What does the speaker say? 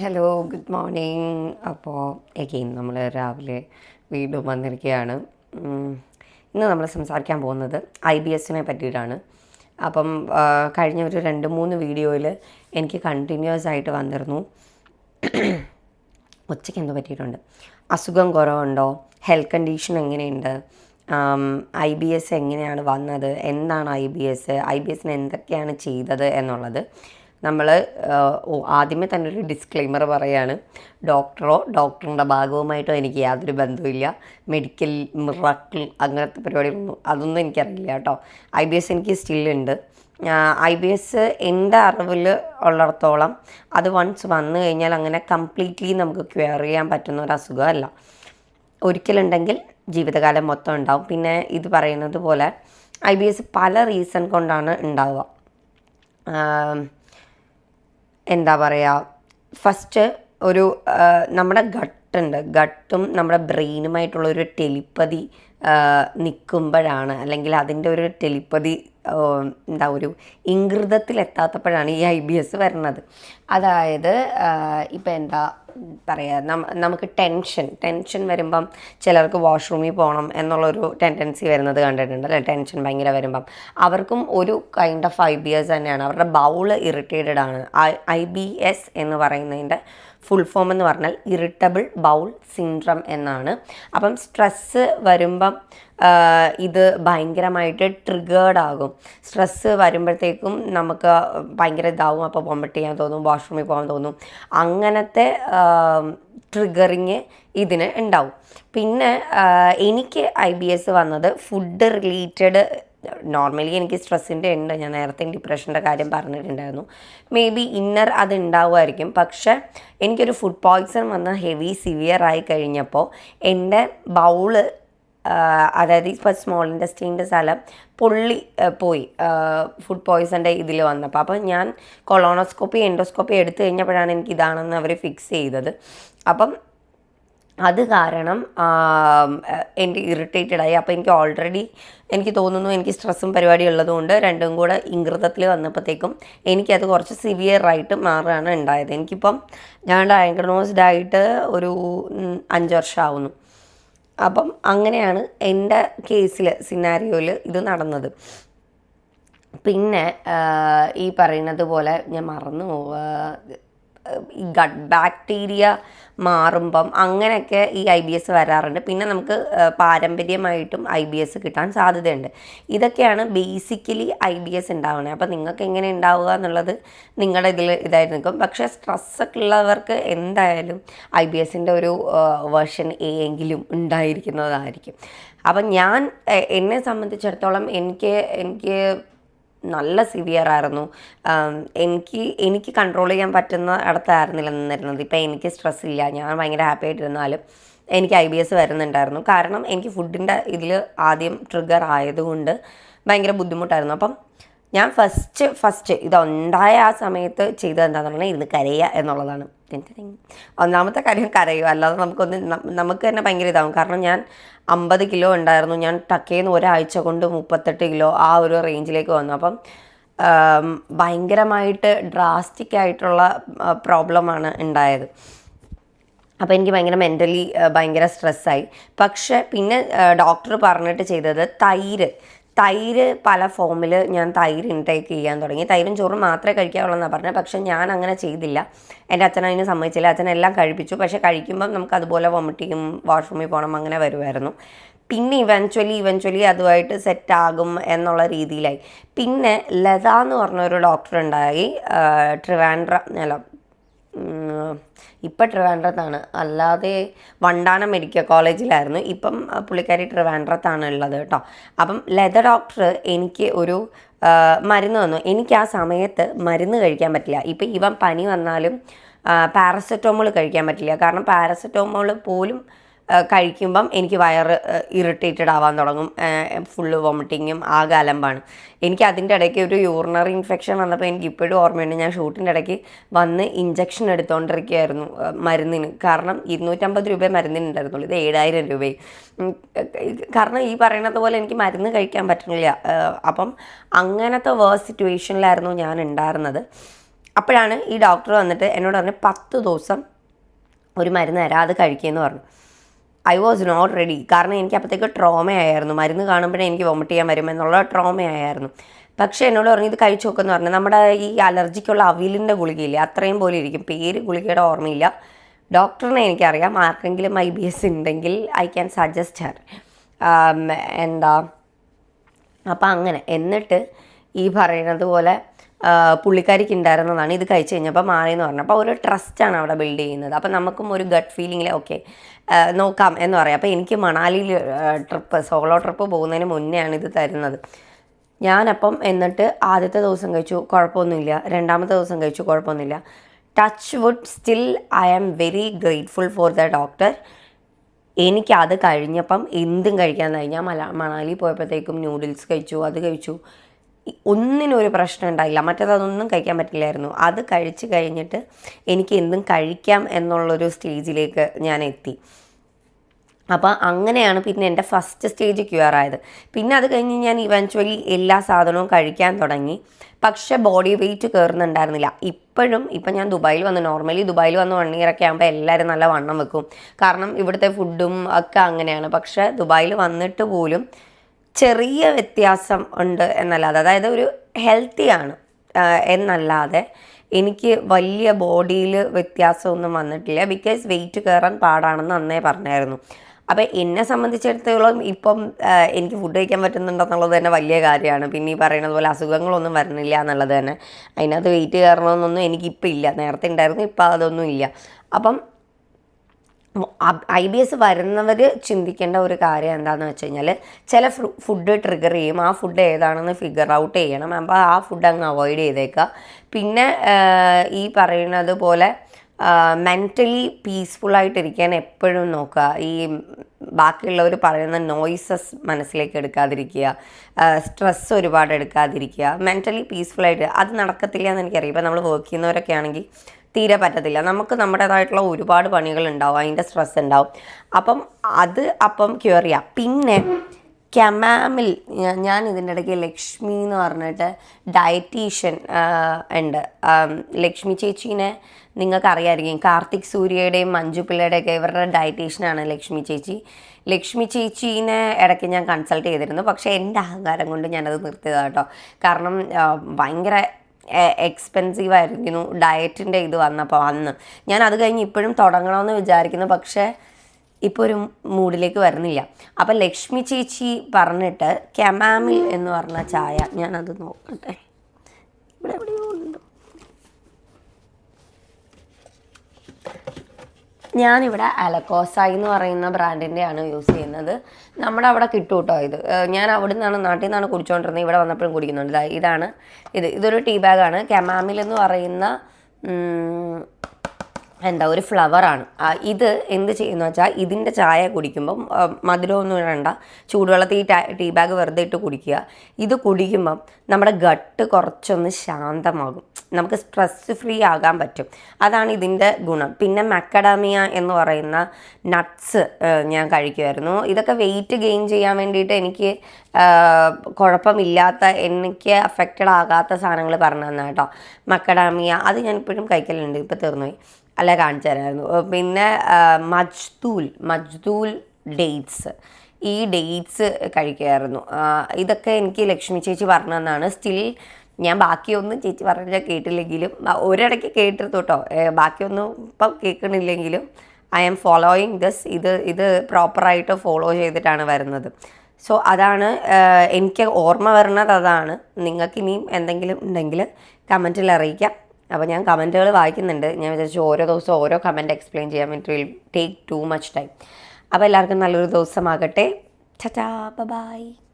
Hello good morning അപ്പോൾ again നമ്മൾ രാവിലെ വീണ്ടും വന്നിരിക്കുകയാണ്. ഇന്ന് നമ്മൾ സംസാരിക്കാൻ പോകുന്നത് ഐ ബി എസിനെ പറ്റിയിട്ടാണ്. അപ്പം കഴിഞ്ഞ ഒരു രണ്ട് മൂന്ന് വീഡിയോയിൽ എനിക്ക് കണ്ടിന്യൂസ് ആയിട്ട് വന്നിരുന്നു. ഉച്ചയ്ക്ക് എന്തോ പറ്റിയിട്ടുണ്ട്? അസുഖം കുറവുണ്ടോ? ഹെൽത്ത് കണ്ടീഷൻ എങ്ങനെയുണ്ട്? ഐ ബി എസ് എങ്ങനെയാണ് വന്നത്? എന്താണ് I B S? I B എസിന് എന്തൊക്കെയാണ് ചെയ്തത് എന്നുള്ളത് നമ്മൾ ആദ്യമേ തന്നെ ഒരു ഡിസ്ക്ലെയിമർ പറയാണ്. ഡോക്ടറോ ഡോക്ടറിന്റെ ഭാഗവുമായിട്ടോ എനിക്ക് യാതൊരു ബന്ധവുമില്ല. മെഡിക്കൽ മിറാക്കിൾ അങ്ങനത്തെ പരിപാടികളൊന്നും അതൊന്നും എനിക്കറിയില്ല കേട്ടോ. ഐ ബി എസ് എനിക്ക് സ്റ്റില്ലുണ്ട് ഐ ബി എസ് എന്റെ അറിവിൽ ഉള്ളിടത്തോളം അത് വൺസ് വന്നു കഴിഞ്ഞാൽ അങ്ങനെ കംപ്ലീറ്റ്ലി നമുക്ക് ക്യൂർ ചെയ്യാൻ പറ്റുന്ന ഒരു അസുഖമല്ല. ഒരിക്കലുണ്ടെങ്കിൽ ജീവിതകാലം മൊത്തം ഉണ്ടാവും. പിന്നെ ഇത് പറയുന്നത് പോലെ ഐ ബി എസ് പല റീസൺ കൊണ്ടാണ് ഉണ്ടാവുക. എന്താ പറയുക ഫസ്റ്റ് ഒരു നമ്മുടെ ഗട്ടുണ്ട് ഗട്ടും നമ്മുടെ ബ്രെയിനുമായിട്ടുള്ള ഒരു ടെലിപ്പതി നിൽക്കുമ്പോഴാണ് അല്ലെങ്കിൽ അതിന്റെ ഒരു ടെലിപ്പതി എന്താ ഒരു ഇംഗൃതത്തിലെത്താത്തപ്പോഴാണ് ഈ ഐ ബി എസ് വരുന്നത് അതായത് ഇപ്പം എന്താ പറയുക നമുക്ക് ടെൻഷൻ ടെൻഷൻ വരുമ്പം ചിലർക്ക് വാഷ്റൂമിൽ പോകണം എന്നുള്ളൊരു ടെൻഡൻസി വരുന്നത് കണ്ടിട്ടുണ്ട് അല്ലേ? ടെൻഷൻ ഭയങ്കര വരുമ്പം. അവർക്കും ഒരു kind of I B S തന്നെയാണ്. അവരുടെ ബൗൾ ഇറിറ്റേറ്റഡ് ആണ്. ഐ ബി എസ് എന്ന് പറയുന്നതിന്റെ ഫുൾ ഫോം എന്ന് പറഞ്ഞാൽ ഇറിറ്റബിൾ ബൗൾ സിൻഡ്രം എന്നാണ്. അപ്പം സ്ട്രെസ്സ് വരുമ്പം ഇത് ഭയങ്കരമായിട്ട് ട്രിഗേർഡ് ആകും. സ്ട്രെസ്സ് വരുമ്പോഴത്തേക്കും നമുക്ക് ഭയങ്കര ഇതാവും. അപ്പോൾ വോമിറ്റ് ചെയ്യാൻ തോന്നും വാഷ്റൂമിൽ പോകാൻ തോന്നും. അങ്ങനത്തെ ട്രിഗറിങ് ഇതിന് ഉണ്ടാവും. പിന്നെ എനിക്ക് ഐ ബി എസ് വന്നത് ഫുഡ് റിലേറ്റഡ് നോർമലി എനിക്ക് സ്ട്രെസ്സിന്റെ ഉണ്ട്. ഞാൻ നേരത്തെ ഡിപ്രഷന്റെ കാര്യം പറഞ്ഞിട്ടുണ്ടായിരുന്നു. മേ ബി ഇന്നർ അത് ഉണ്ടാവുമായിരിക്കും. പക്ഷെ എനിക്കൊരു ഫുഡ് പോയ്സൺ വന്ന ഹെവി സിവിയർ ആയി കഴിഞ്ഞപ്പോൾ എന്റെ ബൗൾ അതായത് ഇപ്പോൾ സ്മോൾ ഇൻഡസ്ട്രീന്റെ സ്ഥലം പൊള്ളി പോയി. ഫുഡ് പോയ്സന്റെ ഇതിൽ വന്നപ്പോൾ അപ്പോൾ ഞാൻ കൊളോണോസ്കോപ്പി എൻഡോസ്കോപ്പി എടുത്തു കഴിഞ്ഞപ്പോഴാണ് എനിക്ക് ഇതാണെന്ന് അവർ ഫിക്സ് ചെയ്തത്. അപ്പം അത് കാരണം എന്റെ എ- എനിക്ക് ഇറിറ്റേറ്റഡ് ആയി. അപ്പോൾ എനിക്ക് ഓൾറെഡി എനിക്ക് തോന്നുന്നു എനിക്ക് സ്ട്രെസ്സും പരിപാടി ഉള്ളതുകൊണ്ട് രണ്ടും കൂടെ ഇംഗൃതത്തിൽ വന്നപ്പോഴത്തേക്കും എനിക്കത് കുറച്ച് സിവിയർ ആയിട്ട് മാറുകയാണ് ഉണ്ടായത്. എനിക്കിപ്പം ഞാൻ ഡയഗ്നോസ്ഡ് ആയിട്ട് ഒരു അഞ്ച് വർഷം ആവുന്നു അപ്പം അങ്ങനെയാണ് എന്റെ കേസിൽ സിനാരിയോയിൽ ഇത് നടന്നത്. പിന്നെ ഈ പറയുന്നത് പോലെ ഞാൻ മറന്നു ഈ ഗട്ട് ബാക്ടീരിയ മാറുമ്പം അങ്ങനെയൊക്കെ ഈ ഐ ബി എസ് വരാറുണ്ട്. പിന്നെ നമുക്ക് പാരമ്പര്യമായിട്ടും ഐ ബി എസ് കിട്ടാൻ സാധ്യതയുണ്ട്. ഇതൊക്കെയാണ് ബേസിക്കലി ഐ ബി എസ് ഉണ്ടാവുന്നത് അപ്പോൾ നിങ്ങൾക്ക് എങ്ങനെ ഉണ്ടാവുക എന്നുള്ളത് നിങ്ങളുടെ ഇതിൽ ഇതായിട്ട് നിൽക്കും പക്ഷേ സ്ട്രെസ്സൊക്കെ ഉള്ളവർക്ക് എന്തായാലും ഐ ബി എസിന്റെ ഒരു വേർഷൻ എങ്കിലും ഉണ്ടായിരിക്കുന്നതായിരിക്കും. അപ്പം ഞാൻ എന്നെ സംബന്ധിച്ചിടത്തോളം എനിക്ക് എനിക്ക് നല്ല സിവിയർ ആയിരുന്നു. എനിക്ക് എനിക്ക് കൺട്രോൾ ചെയ്യാൻ പറ്റുന്ന ഇടത്തായിരുന്നില്ല നിന്നിരുന്നത്. ഇപ്പം എനിക്ക് സ്ട്രെസ് ഇല്ല. ഞാൻ ഭയങ്കര ഹാപ്പി ആയിട്ടിരുന്നാലും എനിക്ക് ഐ ബി എസ് വരുന്നുണ്ടായിരുന്നു. കാരണം എനിക്ക് ഫുഡിന്റെ ഇതിൽ ആദ്യം ട്രിഗർ ആയതുകൊണ്ട് ഭയങ്കര ബുദ്ധിമുട്ടായിരുന്നു. അപ്പം ഞാൻ ഫസ്റ്റ് ഫസ്റ്റ് ഇതുണ്ടായ ആ സമയത്ത് ചെയ്തത് എന്താണെന്ന് പറഞ്ഞാൽ ഇരുന്ന് കരയുക എന്നുള്ളതാണ്. ഒന്നാമത്തെ കാര്യം കരയുക. അല്ലാതെ നമുക്കൊന്ന് നമുക്ക് തന്നെ ഭയങ്കര ഇതാവും. കാരണം ഞാൻ അമ്പത് കിലോ ഉണ്ടായിരുന്നു. ഞാൻ ടക്കേന്ന് ഒരാഴ്ച കൊണ്ട് മുപ്പത്തെട്ട് കിലോ ആ ഒരു റേഞ്ചിലേക്ക് വന്നു. അപ്പം ഭയങ്കരമായിട്ട് ഡ്രാസ്റ്റിക് ആയിട്ടുള്ള പ്രോബ്ലമാണ് ഉണ്ടായത്. അപ്പോൾ എനിക്ക് ഭയങ്കര മെന്റലി ഭയങ്കര സ്ട്രെസ്സായി പക്ഷേ പിന്നെ ഡോക്ടർ പറഞ്ഞിട്ട് ചെയ്തത് തൈര്. തൈര് പല ഫോമിൽ ഞാൻ തൈര് ഇൻടേക്ക് ചെയ്യാൻ തുടങ്ങി. തൈരും ചോറും മാത്രമേ കഴിക്കാവുള്ളൂ എന്നാണ് പറഞ്ഞത്. പക്ഷേ ഞാൻ അങ്ങനെ ചെയ്തില്ല. എന്റെ അച്ഛൻ അതിന് സമ്മതിച്ചില്ല. അച്ഛൻ എല്ലാം കഴിപ്പിച്ചു. പക്ഷേ കഴിക്കുമ്പം നമുക്ക് അതുപോലെ വൊമിറ്റ് ചെയ്യും വാഷ്റൂമിൽ പോകണം അങ്ങനെ വരുമായിരുന്നു. പിന്നെ ഇവൻച്വലി ഇവൻച്വലി അതുമായിട്ട് സെറ്റാകും എന്നുള്ള രീതിയിലായി. പിന്നെ ലത എന്ന് പറഞ്ഞൊരു ഡോക്ടർ ഉണ്ടായി. ട്രിവാൻഡ്ര അല്ല ഇപ്പം ട്രിവാൻഡ്രത്താണ്. അല്ലാതെ വണ്ടാനം മെഡിക്കൽ കോളേജിലായിരുന്നു. ഇപ്പം പുള്ളിക്കാരി ട്രിവാൻഡ്രത്താണ് ഉള്ളത് കേട്ടോ. അപ്പം ലെതർ ഡോക്ടർ എനിക്ക് ഒരു മരുന്ന് തന്നു. എനിക്ക് ആ സമയത്ത് മരുന്ന് കഴിക്കാൻ പറ്റില്ല. ഇപ്പം ഇവൻ പനി വന്നാലും പാരസെറ്റമോൾ കഴിക്കാൻ പറ്റില്ല. കാരണം പാരസെറ്റമോൾ പോലും കഴിക്കുമ്പം എനിക്ക് വയറ് ഇറിറ്റേറ്റഡ് ആവാൻ തുടങ്ങും. ഫുള്ള് വോമിറ്റിങ്ങും ആകെ അലമ്പാണ്. എനിക്ക് അതിന്റെ ഇടയ്ക്ക് ഒരു യൂറിനറി ഇൻഫെക്ഷൻ വന്നപ്പോൾ എനിക്ക് ഇപ്പോഴും ഓർമ്മയുണ്ട്. ഞാൻ ഷൂട്ടിന്റെ ഇടയ്ക്ക് വന്ന് ഇഞ്ചക്ഷൻ എടുത്തുകൊണ്ടിരിക്കുകയായിരുന്നു മരുന്നിന്. കാരണം ഇരുന്നൂറ്റമ്പത് രൂപ മരുന്നിന് ഉണ്ടായിരുന്നുള്ളൂ. ഇത് ഏഴായിരം രൂപയും. കാരണം ഈ പറയുന്നത് പോലെ എനിക്ക് മരുന്ന് കഴിക്കാൻ പറ്റുന്നില്ല. അപ്പം അങ്ങനത്തെ വേഴ്സ് സിറ്റുവേഷനിലായിരുന്നു ഞാൻ ഉണ്ടായിരുന്നത്. അപ്പോഴാണ് ഈ ഡോക്ടർ വന്നിട്ട് എന്നോട് പറഞ്ഞ് പത്ത് ദിവസം ഒരു മരുന്ന് തരാം അത് കഴിക്കുമെന്ന് പറഞ്ഞു. ഐ വാസ് നോട്ട് റെഡി കാരണം എനിക്ക് അപ്പോഴത്തേക്ക് ട്രോമയായിരുന്നു. മരുന്ന് കാണുമ്പോഴേ എനിക്ക് വോമിറ്റ് ചെയ്യാൻ വരും എന്നുള്ള ട്രോമയായിരുന്നു. പക്ഷേ എന്നോട് പറഞ്ഞു ഇത് കഴിച്ചു നോക്കുമെന്ന് പറഞ്ഞു. നമ്മുടെ ഈ അലർജിക്കുള്ള അവിലിന്റെ ഗുളികയില്ലേ അത്രയും പോലെ ഇരിക്കും. പേര് ഗുളികയുടെ ഓർമ്മയില്ല. ഡോക്ടറിനെ എനിക്കറിയാം. ആർക്കെങ്കിലും ഐ ബി എസ് ഉണ്ടെങ്കിൽ ഐ ക്യാൻ സജസ്റ്റ് ഹർ എന്താ? അപ്പം അങ്ങനെ. എന്നിട്ട് ഈ പറയുന്നത് പോലെ പുള്ളിക്കാരിക്ക് ഉണ്ടായിരുന്നതാണ്. ഇത് കഴിച്ച് കഴിഞ്ഞപ്പോൾ മാറിയെന്ന് പറഞ്ഞു. അപ്പോൾ ഒരു ട്രസ്റ്റാണ് അവിടെ ബിൽഡ് ചെയ്യുന്നത്. അപ്പോൾ നമുക്കും ഒരു ഗട്ട് ഫീലിങ്ങിൽ ഓക്കെ നോക്കാം എന്ന് പറയാം. അപ്പോൾ എനിക്ക് മണാലിയിൽ ട്രിപ്പ് സോളോ ട്രിപ്പ് പോകുന്നതിന് മുന്നെയാണ് ഇത് തരുന്നത്. ഞാനപ്പം എന്നിട്ട് ആദ്യത്തെ ദിവസം കഴിച്ചു കുഴപ്പമൊന്നുമില്ല. രണ്ടാമത്തെ ദിവസം കഴിച്ചു കുഴപ്പമൊന്നുമില്ല. Touch wood still I am very grateful for the doctor എനിക്ക് അത് കഴിഞ്ഞപ്പം എന്തും കഴിക്കാൻ ഞാൻ മല മണാലി പോയപ്പോഴത്തേക്കും നൂഡിൽസ് കഴിച്ചു അത് കഴിച്ചു. ഒന്നിനും ഒരു പ്രശ്നം ഉണ്ടായില്ല. മറ്റേത് അതൊന്നും കഴിക്കാൻ പറ്റില്ലായിരുന്നു. അത് കഴിച്ച് കഴിഞ്ഞിട്ട് എനിക്ക് എന്തും കഴിക്കാം എന്നുള്ളൊരു സ്റ്റേജിലേക്ക് ഞാൻ എത്തി. അപ്പോൾ അങ്ങനെയാണ് പിന്നെ എന്റെ ഫസ്റ്റ് സ്റ്റേജ് ക്യൂർ ആയത്. പിന്നെ അത് കഴിഞ്ഞ് ഞാൻ ഇവൻച്വലി എല്ലാ സാധനവും കഴിക്കാൻ തുടങ്ങി. പക്ഷേ ബോഡി വെയിറ്റ് കയറുന്നുണ്ടായിരുന്നില്ല ഇപ്പോഴും ഇപ്പം ഞാൻ ദുബായിൽ വന്ന് നോർമലി ദുബായിൽ വന്ന് വൺ ഇയർ ഒക്കെ ആകുമ്പോൾ എല്ലാവരും നല്ല വണ്ണം വെക്കും. കാരണം ഇവിടുത്തെ ഫുഡും ഒക്കെ അങ്ങനെയാണ്. പക്ഷേ ദുബായിൽ വന്നിട്ട് പോലും ചെറിയ വ്യത്യാസം ഉണ്ട് എന്നല്ലാതെ അതായത് ഒരു ഹെൽത്തിയാണ് എന്നല്ലാതെ എനിക്ക് വലിയ ബോഡിയിൽ വ്യത്യാസമൊന്നും വന്നിട്ടില്ല. ബിക്കോസ് വെയിറ്റ് കയറാൻ പാടാണെന്ന് അന്നേ പറഞ്ഞായിരുന്നു. അപ്പോൾ എന്നെ സംബന്ധിച്ചിടത്തോളം ഇപ്പം എനിക്ക് ഫുഡ് കഴിക്കാൻ പറ്റുന്നുണ്ടെന്നുള്ളത് തന്നെ വലിയ കാര്യമാണ്. പിന്നെ ഈ പറയുന്നത് പോലെ അസുഖങ്ങളൊന്നും വരുന്നില്ല എന്നുള്ളത് തന്നെ. അതിനകത്ത് വെയിറ്റ് കയറണമെന്നൊന്നും എനിക്കിപ്പോൾ ഇല്ല. നേരത്തെ ഉണ്ടായിരുന്നു ഇപ്പം അതൊന്നും ഇല്ല. അപ്പം ഐ ബി എസ് വരുന്നവർ ചിന്തിക്കേണ്ട ഒരു കാര്യം എന്താണെന്ന് വെച്ച് കഴിഞ്ഞാൽ ചില ഫുഡ് ട്രിഗർ ചെയ്യും. ആ ഫുഡ് ഏതാണെന്ന് ഫിഗർ ഔട്ട് ചെയ്യണം. അപ്പോൾ ആ ഫുഡ് അങ്ങ് അവോയ്ഡ് ചെയ്തേക്കുക പിന്നെ ഈ പറയുന്നത് പോലെ മെന്റലി പീസ്ഫുള്ളായിട്ടിരിക്കാൻ എപ്പോഴും നോക്കുക ഈ ബാക്കിയുള്ളവർ പറയുന്ന നോയ്സസ് മനസ്സിലേക്ക് എടുക്കാതിരിക്കുക. സ്ട്രെസ് ഒരുപാട് എടുക്കാതിരിക്കുക. മെന്റലി പീസ്ഫുള്ളായിട്ട് അത് നടക്കത്തില്ല എന്ന് എനിക്കറിയാം. ഇപ്പം നമ്മൾ വർക്ക് ചെയ്യുന്നവരൊക്കെ ആണെങ്കിൽ തീരെ പറ്റത്തില്ല. നമുക്ക് നമ്മുടേതായിട്ടുള്ള ഒരുപാട് പണികൾ ഉണ്ടാവും അതിന്റെ സ്ട്രെസ് ഉണ്ടാവും അപ്പം അത് അപ്പം ക്യൂർ ചെയ്യാം. പിന്നെ കെമാമിൽ ഞാൻ ഇതിന്റെ ഇടയ്ക്ക് ലക്ഷ്മി എന്ന് പറഞ്ഞിട്ട് ഡയറ്റീഷ്യൻ ഉണ്ട്. ലക്ഷ്മി ചേച്ചീനെ നിങ്ങൾക്ക് അറിയാമായിരിക്കും കാർത്തിക് സൂര്യയുടെയും മഞ്ജു പിള്ളയുടെയൊക്കെ ഇവരുടെ ഡയറ്റീഷ്യനാണ് ലക്ഷ്മി ചേച്ചി. ലക്ഷ്മി ചേച്ചീനെ ഇടയ്ക്ക് ഞാൻ കൺസൾട്ട് ചെയ്തിരുന്നു. പക്ഷേ എന്റെ അഹങ്കാരം കൊണ്ട് ഞാനത് നിർത്തിയതാണ് കേട്ടോ. കാരണം ഭയങ്കര എക്സ്പെൻസീവ് ആയിരിക്കുന്നു. ഡയറ്റിന്റെ ഇത് വന്നപ്പോൾ അന്ന്. ഞാൻ അത് കഴിഞ്ഞ് ഇപ്പോഴും തുടങ്ങണമെന്ന് വിചാരിക്കുന്നു. പക്ഷേ ഇപ്പോൾ ഒരു മൂഡിലേക്ക് വരുന്നില്ല. അപ്പം ലക്ഷ്മി ചേച്ചി പറഞ്ഞിട്ട് കെമാമിൽ എന്ന് പറഞ്ഞ ചായ ഞാനത് നോക്കട്ടെ ഇവിടെ എവിടെയോ ഉണ്ട് ഞാനിവിടെ അലക്കോസായി എന്ന് പറയുന്ന ബ്രാൻഡിന്റെയാണ് യൂസ് ചെയ്യുന്നത്. നമ്മുടെ അവിടെ കിട്ടും കേട്ടോ ഇത് ഞാൻ അവിടെ നിന്നാണ് നാട്ടിൽ നിന്നാണ് കുടിച്ചുകൊണ്ടിരുന്നത് ഇവിടെ വന്നപ്പോഴും കുടിക്കുന്നുണ്ട്. ഇതാണ്. ഇത് ഇതൊരു ടീ ബാഗാണ്. കെമാമിൽ എന്ന് പറയുന്ന എന്താ ഒരു ഫ്ലവറാണ്. ഇത് എന്ത് ചെയ്യുന്ന വെച്ചാൽ ഇതിന്റെ ചായ കുടിക്കുമ്പം മധുരമൊന്നും ഇടണ്ട. ചൂടുവെള്ളത്തിൽ ഈ ടീ ബാഗ് വെറുതെ ഇട്ട് കുടിക്കുക. ഇത് കുടിക്കുമ്പം നമ്മുടെ ഗട്ട് കുറച്ചൊന്ന് ശാന്തമാകും. നമുക്ക് സ്ട്രെസ് ഫ്രീ ആകാൻ പറ്റും. അതാണ് ഇതിന്റെ ഗുണം. പിന്നെ മക്കഡാമിയ എന്ന് പറയുന്ന നട്ട്സ് ഞാൻ കഴിക്കുമായിരുന്നു ഇതൊക്കെ വെയിറ്റ് ഗെയിൻ ചെയ്യാൻ വേണ്ടിയിട്ട് എനിക്ക് കുഴപ്പമില്ലാത്ത എനിക്ക് അഫക്റ്റഡ് ആകാത്ത സാധനങ്ങൾ പറഞ്ഞു തന്നെ കേട്ടോ മക്കഡാമിയ അത് ഞാൻ ഇപ്പോഴും കഴിക്കലുണ്ട്. ഇപ്പോൾ തീർന്നുപോയി. അല്ല കാണിച്ചു തരാമായിരുന്നു പിന്നെ മജ്ദൂൽ മജ്ദൂൽ ഡേറ്റ്സ് ഈ ഡേറ്റ്സ് കഴിക്കുമായിരുന്നു ഇതൊക്കെ എനിക്ക് ലക്ഷ്മി ചേച്ചി പറഞ്ഞു തന്നാണ്. സ്റ്റിൽ ഞാൻ ബാക്കിയൊന്നും ചേച്ചി പറഞ്ഞാൽ കേട്ടില്ലെങ്കിലും. ഒരിടയ്ക്ക് കേട്ടിരുന്നു കേട്ടോ ബാക്കിയൊന്നും ഇപ്പം കേൾക്കണില്ലെങ്കിലും ഐ ആം ഫോളോയിങ് ദിസ്. ഇത് ഇത് പ്രോപ്പറായിട്ട് ഫോളോ ചെയ്തിട്ടാണ് വരുന്നത്. സോ അതാണ് എനിക്ക് ഓർമ്മ വരുന്നത് അതാണ്. നിങ്ങൾക്ക് ഇനിയും എന്തെങ്കിലും ഉണ്ടെങ്കിൽ കമന്റിൽ അറിയിക്കാം. അപ്പോൾ ഞാൻ കമന്റുകൾ വായിക്കുന്നുണ്ട്. ഞാൻ വിചാരിച്ചു ഓരോ ദിവസവും ഓരോ കമന്റ് എക്സ്പ്ലെയിൻ ചെയ്യാൻ വേണ്ടി will take too much time. അപ്പോൾ എല്ലാവർക്കും നല്ലൊരു ദിവസമാകട്ടെ. ചാ ബൈ.